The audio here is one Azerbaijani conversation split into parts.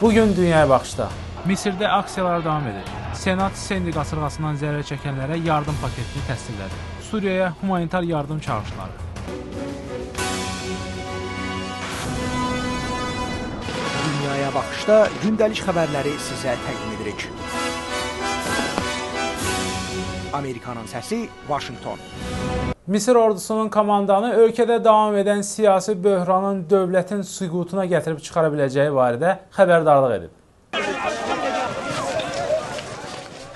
Bugün dünyaya baxışda. Misirdə aksiyalar davam edir. Senat Sendi qasırğasından zərər çəkənlərə yardım paketini təsdiqlədi. Suriyaya humanitar yardım çağırışları. Dünyaya baxışda gündəlik xəbərləri sizə təqdim edirik. Amerikanın səsi Washington. Misir ordusunun komandanı ölkədə davam edən siyasi böhranın dövlətin süqutuna gətirib çıxara biləcəyi barədə xəbərdarlıq edib.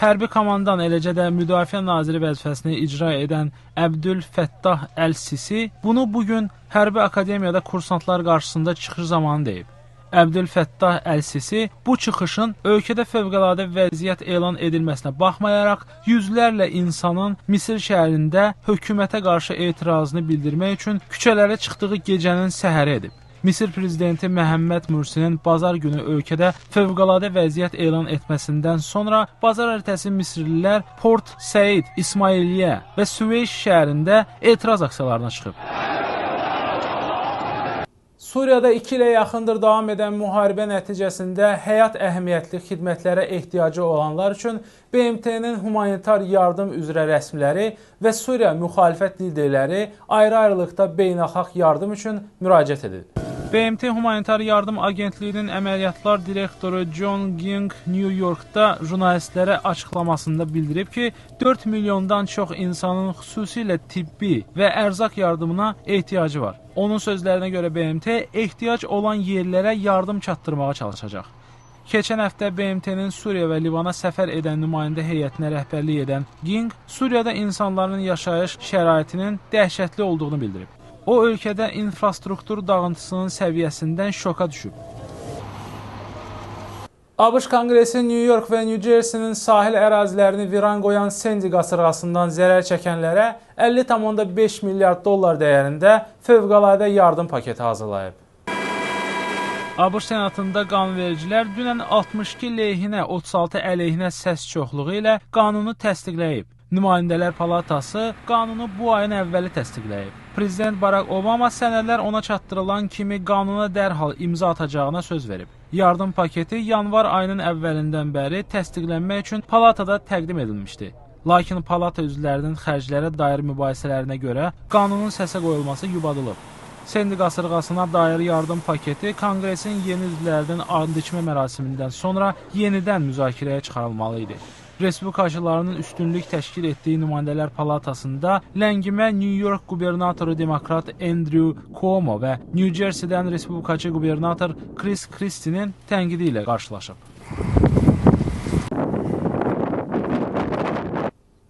Hərbi komandan eləcə də Müdafiə naziri vəzifəsini icra edən Əbdül Fəttah Əl-Sisi bunu bu gün Hərbi Akademiyada kursantlar qarşısında çıxış zamanı deyib. Əbdül Fəttah Əl-Sisi bu çıxışın ölkədə fövqəladə vəziyyət elan edilməsinə baxmayaraq yüzlərlə insanın Misir şəhərində hökumətə qarşı etirazını bildirmək üçün küçələrə çıxdığı gecənin səhəri edib. Misir prezidenti Məhəmməd Mursinin bazar günü ölkədə fövqəladə vəziyyət elan etməsindən sonra bazar ertəsi Misirlilər Port Said, İsmailiyyə və Süveyş şəhərində etiraz aksiyalarına çıxıb. Suriyada 2 ilə yaxındır davam edən müharibə nəticəsində həyat əhəmiyyətli xidmətlərə ehtiyacı olanlar üçün BMT-nin humanitar yardım üzrə rəsmiləri və Suriya müxalifət liderləri ayrı-ayrılıqda beynəlxalq yardım üçün müraciət edib. BMT Humanitar Yardım Agentliyinin əməliyyatlar direktoru John Ging New Yorkda jurnalistlərə açıqlamasında bildirib ki, 4 milyondan çox insanın xüsusilə tibbi və ərzaq yardımına ehtiyacı var. Onun sözlərinə görə BMT ehtiyac olan yerlərə yardım çatdırmağa çalışacaq. Keçən həftə BMT-nin Suriya və Livana səfər edən nümayəndə heyətinə rəhbərlik edən Ging Suriyada insanların yaşayış şəraitinin dəhşətli olduğunu bildirib. O ölkədə infrastruktur dağıntısının səviyyəsindən şoka düşüb. ABŞ Konqresi New York və New Jersey-nin sahil ərazilərini viran qoyan Sandy qasırğasından zərər çəkənlərə 50,5 milyard dollar dəyərində fövqəladə yardım paketi hazırlayıb. ABŞ Senatında qanunvericilər dünən 62 leyhinə, 36 əleyhinə səs çoxluğu ilə qanunu təsdiqləyib. Nümayəndələr Palatası qanunu bu ayın əvvəli təsdiqləyib. Prezident Barack Obama sənədlər ona çatdırılan kimi qanuna dərhal imza atacağına söz verib. Yardım paketi yanvar ayının əvvəlindən bəri təsdiqlənmək üçün palatada təqdim edilmişdi. Lakin palata üzvlərinin xərclərə dair mübahisələrinə görə qanunun səsə qoyulması yubadılıb. Sendi qasırğasına dair yardım paketi Konqresin yeni üzvlərinin and içmə mərasimindən sonra yenidən müzakirəyə çıxarılmalı idi. Respublikaçılarının üstünlük təşkil etdiyi nümayəndələr palatasında ləngimə New York qubernatoru demokrat Andrew Cuomo və New Jersey-dən respublikaçı qubernator Chris Christie'nin tənqidi ilə qarşılaşıb.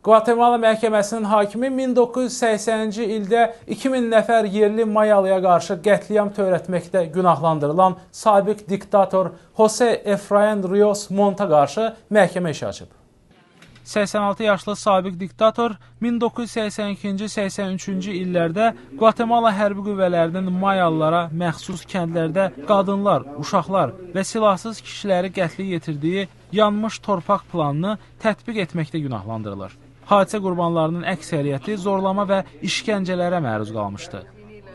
Qvatemala məhkəməsinin hakimi 1980-ci ildə 2000 nəfər yerli mayalıya qarşı qətliam törətməkdə günahlandırılan sabiq diktator Jose Efrain Rios Monta qarşı məhkəmə işi açıb. 86 yaşlı sabiq diktator 1982-83-cü illərdə Qvatemala hərbi qüvvələrinin mayalılara məxsus kəndlərdə qadınlar, uşaqlar və silahsız kişiləri qətlə yetirdiyi yanmış torpaq planını tətbiq etməkdə günahlandırılır. Hadisə qurbanlarının əksəriyyəti zorlama və işgəncələrə məruz qalmışdı.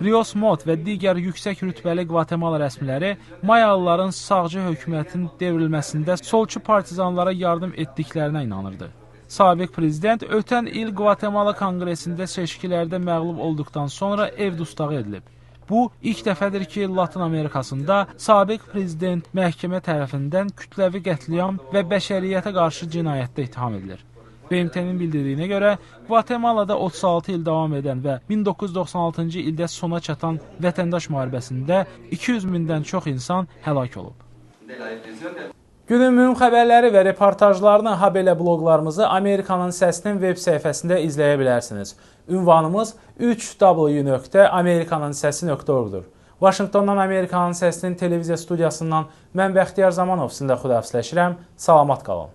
Rios Mot və digər yüksək rütbəli Qvatemala rəsmiləri Mayalıların sağcı hökumətin devrilməsində solçu partizanlara yardım etdiklərinə inanırdı. Sabiq prezident ötən il Qvatemala konqresində seçkilərdə məğlub olduqdan sonra ev dustağı edilib. Bu ilk dəfədir ki, Latın Amerikasında sabiq prezident məhkəmə tərəfindən kütləvi qətliam və bəşəriyyətə qarşı cinayətdə ittiham edilir. BMT-nin bildirdiyinə görə, Qvatemalada 36 il davam edən və 1996-cı ildə sona çatan vətəndaş müharibəsində 200 mindən çox insan həlak olub. Günün mühüm xəbərləri və reportajlarını habelə bloqlarımızı Amerikanın Səsinin veb səhifəsində izləyə bilərsiniz. Ünvanımız 3w.amerikanınsəsi.org-dur. Vaşinqtondan Amerikanın Səsinin televiziya studiyasından mən Bəxtiyar Zamanov sizinlə xudafisləşirəm. Salamat qalın.